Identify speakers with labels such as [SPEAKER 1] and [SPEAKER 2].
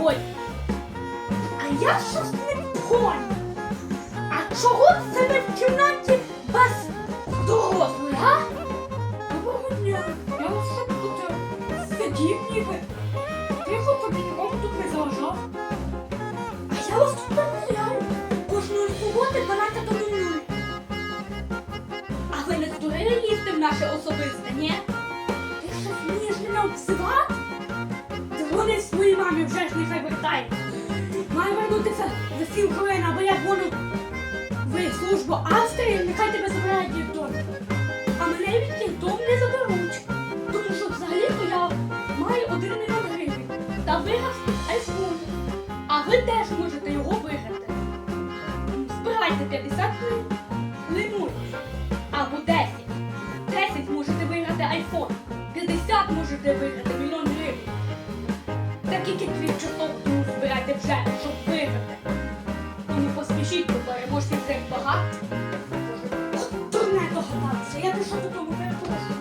[SPEAKER 1] вогонь. А я щось не поняв. А чого це в кімнаті без дорослих, а? Доброго дня. Я ось що тут е, сидів ніби. Тихо тобі нікому тут не заважав. А я вас тут перевіряю. Кожної суботи 12 до А ви не здурили їсти в наше особисте, ні? Ти ще ніж не обзивав? Дзвони своїй мамі, вже ж нехай вертає. Має вернутися за сім хвилин, або я дзвоню в службу Австрії, нехай тебе забирають дідом. А мене від дідом не заберуть. Тому що взагалі-то я маю один мільйон гривень та виграв айфон. А ви теж можете його виграти. Збирайте 50 лимонів або 10. 10 можете виграти айфон. 50 можете виграти гривень. Часов тому збирайте вже, щоб виграти. Тому поспішіть, бо переможців цих багато. Дурне догадався. Я пішов додому, перепрошую.